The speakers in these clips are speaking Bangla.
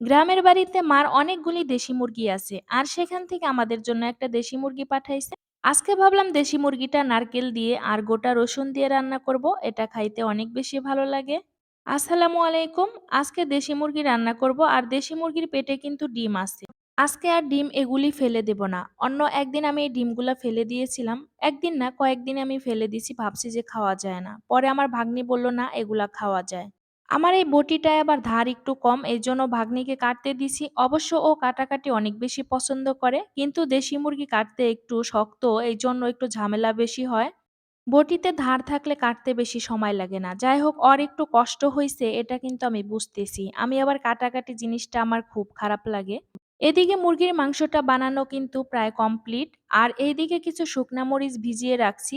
গ্রামের বাড়িতে মার অনেকগুলি দেশি মুরগি আছে, আর সেখান থেকে আমাদের জন্য একটা দেশি মুরগি পাঠাইছে। আজকে ভাবলাম দেশি মুরগিটা নারকেল দিয়ে আর গোটা রসুন দিয়ে রান্না করব, এটা খাইতে অনেক বেশি ভালো লাগে। আসসালামু আলাইকুম, আজকে দেশি মুরগি রান্না করব, আর দেশি মুরগির পেটে কিন্তু ডিম আছে। আজকে আর ডিম এগুলি ফেলে দেব না, অন্য একদিন আমি এই ডিমগুলা ফেলে দিয়েছিলাম, একদিন না, কয়েকদিন আমি ফেলে দিছি, ভাবছি যে খাওয়া যায় না। পরে আমার ভাগ্নি বলল, না, এগুলা খাওয়া যায়। আমার এই বটিটায় আবার ধার একটু কম এই জন্য ভাগ্নিকে কাটতে দিছি। অবশ্য ও কাটাকাটি অনেক বেশি পছন্দ করে, কিন্তু দেশি মুরগি কাটতে একটু শক্ত, এই জন্য একটু ঝামেলা বেশি হয়। বটিতে ধার থাকলে কাটতে বেশি সময় লাগে না। যাই হোক ওর একটু কষ্ট হয়েছে এটা কিন্তু আমি বুঝতেছি। আমি আবার কাটাকাটি জিনিসটা আমার খুব খারাপ লাগে। এদিকে মুরগির মাংসটা বানানো কিন্তু প্রায় কমপ্লিট, আর এইদিকে কিছু শুকনা মরিচ ভিজিয়ে রাখছি।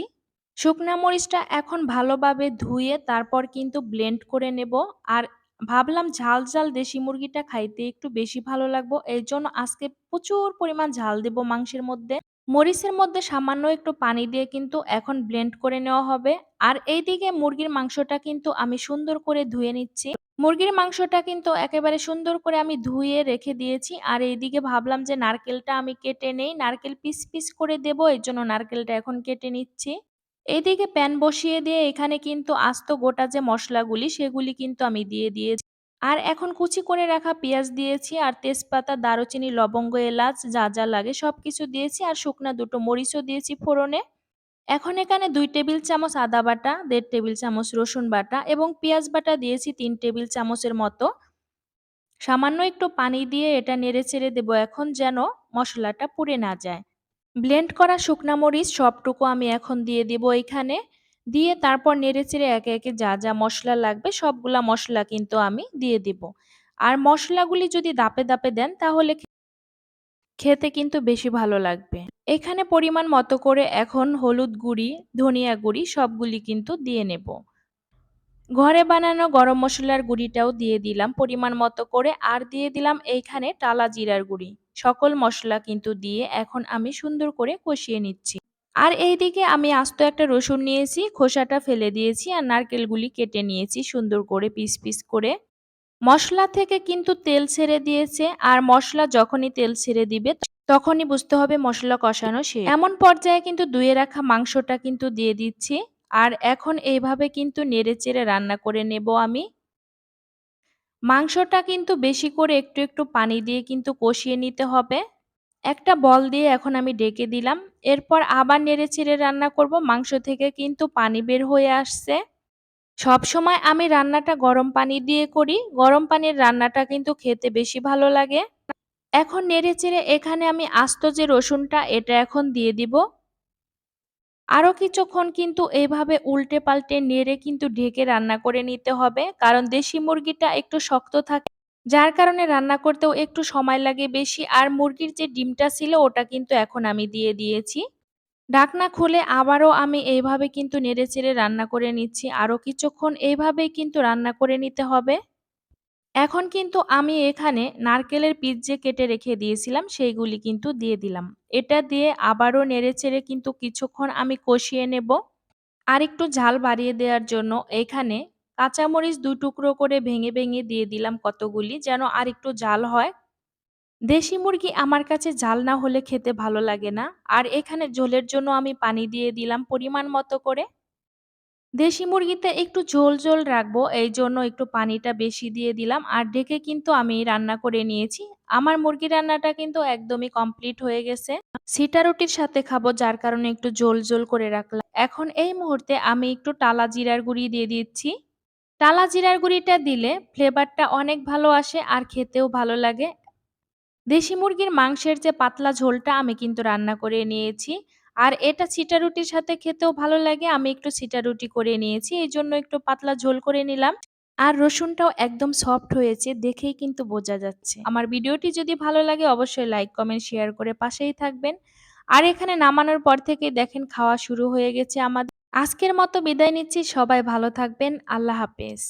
শুকনা মরিচটা এখন ভালোভাবে ধুয়ে তারপর কিন্তু ব্লেন্ড করে নেব। আর ভাবলাম ঝাল ঝাল দেশি মুরগিটা খাইতে একটু বেশি ভালো লাগবো। এই জন্য আজকে প্রচুর পরিমাণ ঝাল দেব মাংসের মধ্যে। মরিচের মধ্যে সামান্য একটু পানি দিয়ে কিন্তু এখন ব্লেন্ড করে নেওয়া হবে। আর এইদিকে মুরগির মাংসটা কিন্তু আমি সুন্দর করে ধুয়ে নিচ্ছি। মুরগির মাংসটা কিন্তু একেবারে সুন্দর করে আমি ধুয়ে রেখে দিয়েছি। আর এইদিকে ভাবলাম যে নারকেলটা আমি কেটে নেই। নারকেল পিস পিস করে দেবো। এর জন্য নারকেলটা এখন কেটে নিচ্ছি। এইদিকে প্যান বসিয়ে দিয়ে এখানে কিন্তু আস্ত গোটা যে মশলাগুলি, সেগুলি কিন্তু আমি দিয়ে দিয়েছি। আর এখন কুচি করে রাখা পেঁয়াজ দিয়েছি আর তেজপাতা, দারুচিনি, লবঙ্গ, এলাচ, যা যা লাগে সব কিছু দিয়েছি আর শুকনা দুটো মরিচও দিয়েছি ফোড়নে। এখন এখানে দুই টেবিল চামচ আদা বাটা, দেড় টেবিল চামচ রসুন বাটা এবং পেঁয়াজ বাটা দিয়েছি তিন টেবিল চামচের মতো। সামান্য একটু পানি দিয়ে এটা নেড়ে ছেড়ে দেবো এখন যেন মশলাটা পুড়ে না যায়। ব্লেন্ড করা শুকনা মরিচ সবটুকু আমি এখন দিয়ে দিব এখানে। দিয়ে তারপর নেড়েচেড়ে একে একে যা যা মশলা লাগবে সবগুলা মশলা কিন্তু আমি দিয়ে দিব। আর মশলাগুলি যদি দাপে দাপে দেন তাহলে খেতে কিন্তু বেশি ভালো লাগবে। এখানে পরিমাণ মতো করে এখন হলুদ গুঁড়ি, ধনিয়া গুঁড়ি সবগুলি কিন্তু দিয়ে নেব। ঘরে বানানো গরম মশলার গুঁড়িটাও দিয়ে দিলাম পরিমাণ মতো করে, আর দিয়ে দিলাম এইখানে টালা জিরার গুঁড়ি। সকল মশলা কিন্তু দিয়ে এখন আমি সুন্দর করে কষিয়ে নিচ্ছি। আর এইদিকে আমি আস্ত একটা রসুন নিয়েছি, খোসাটা ফেলে দিয়েছি আর নারকেলগুলি কেটে নিয়েছি সুন্দর করে পিস পিস করে। মশলা থেকে কিন্তু তেল ছেড়ে দিয়েছে, আর মশলা যখনই তেল ছেড়ে দিবে তখনই বুঝতে হবে মশলা কষানো শেষ। এমন পর্যায়ে কিন্তু ধুয়ে রাখা মাংসটা কিন্তু দিয়ে দিচ্ছি। আর এখন এইভাবে কিন্তু নেড়ে চেড়ে রান্না করে নেব আমি। মাংসটা কিন্তু বেশি করে একটু একটু পানি দিয়ে কিন্তু কষিয়ে নিতে হবে। একটা বল দিয়ে এখন আমি ডেকে দিলাম। এরপর আবার নেড়ে চেড়ে রান্না করব। মাংস থেকে কিন্তু পানি বের হয়ে আসছে। সব সময় আমি রান্নাটা গরম পানি দিয়ে করি। গরম পানির রান্নাটা কিন্তু খেতে বেশি ভালো লাগে। এখন নেড়ে চেড়ে এখানে আমি আস্ত যে রসুনটা, এটা এখন দিয়ে দিব। আরও কিছুক্ষণ কিন্তু এইভাবে উল্টে পাল্টে নেড়ে কিন্তু ঢেকে রান্না করে নিতে হবে। কারণ দেশি মুরগিটা একটু শক্ত থাকে, যার কারণে রান্না করতেও একটু সময় লাগে বেশি। আর মুরগির যে ডিমটা ছিল, ওটা কিন্তু এখন আমি দিয়ে দিয়েছি। ঢাকনা খুলে আবারও আমি এইভাবে কিন্তু নেড়ে চেড়ে রান্না করে নিচ্ছি। আরও কিছুক্ষণ এইভাবেই কিন্তু রান্না করে নিতে হবে। এখন কিন্তু আমি এখানে নারকেলের পিস যে কেটে রেখে দিয়েছিলাম, সেইগুলি কিন্তু দিয়ে দিলাম। এটা দিয়ে আবারও নেড়েচেড়ে কিন্তু কিছুক্ষণ আমি কষিয়ে নেব। আর একটু ঝাল বাড়িয়ে দেওয়ার জন্য এখানে কাঁচামরিচ দু টুকরো করে ভেঙে ভেঙে দিয়ে দিলাম কতগুলি যেন আর একটু ঝাল হয়। দেশি মুরগি আমার কাছে ঝাল না হলে খেতে ভালো লাগে না। আর এখানে ঝোলের জন্য আমি পানি দিয়ে দিলাম পরিমাণ মতো করে। দেশি মুরগিতে একটু ঝোল ঝোল রাখব এই জন্য একটু পানিটা বেশি দিয়ে দিলাম। আর ঢেকে কিন্তু আমি রান্না করে নিয়েছি। আমার মুরগি রান্নাটা কিন্তু একদমই কমপ্লিট হয়ে গেছে। সিটা রুটির সাথে খাব, যার কারণে একটু ঝোল ঝোল করে রাখলাম। এখন এই মুহূর্তে আমি একটু টালা জিরার গুঁড়ি দিয়ে দিচ্ছি। টালা জিরার গুঁড়িটা দিলে ফ্লেভারটা অনেক ভালো আসে আর খেতেও ভালো লাগে। দেশি মুরগির মাংসের যে পাতলা ঝোলটা আমি কিন্তু রান্না করে নিয়েছি। আর এটা ছিটা রুটির সাথে খেতেও ভালো লাগে। আমি একটু ছিটা রুটি করে নিয়েছি, এই জন্য একটু পাতলা ঝোল করে নিলাম। আর রসুনটাও একদম সফট হয়েছে, দেখেই কিন্তু বোঝা যাচ্ছে। আমার ভিডিওটি যদি ভালো লাগে, অবশ্যই লাইক, কমেন্ট, শেয়ার করে পাশেই থাকবেন। আর এখানে নামানোর পর থেকে দেখেন, খাওয়া শুরু হয়ে গেছে আমাদের। আজকের মতো বিদায় নিচ্ছি, সবাই ভালো থাকবেন, আল্লাহ হাফেজ।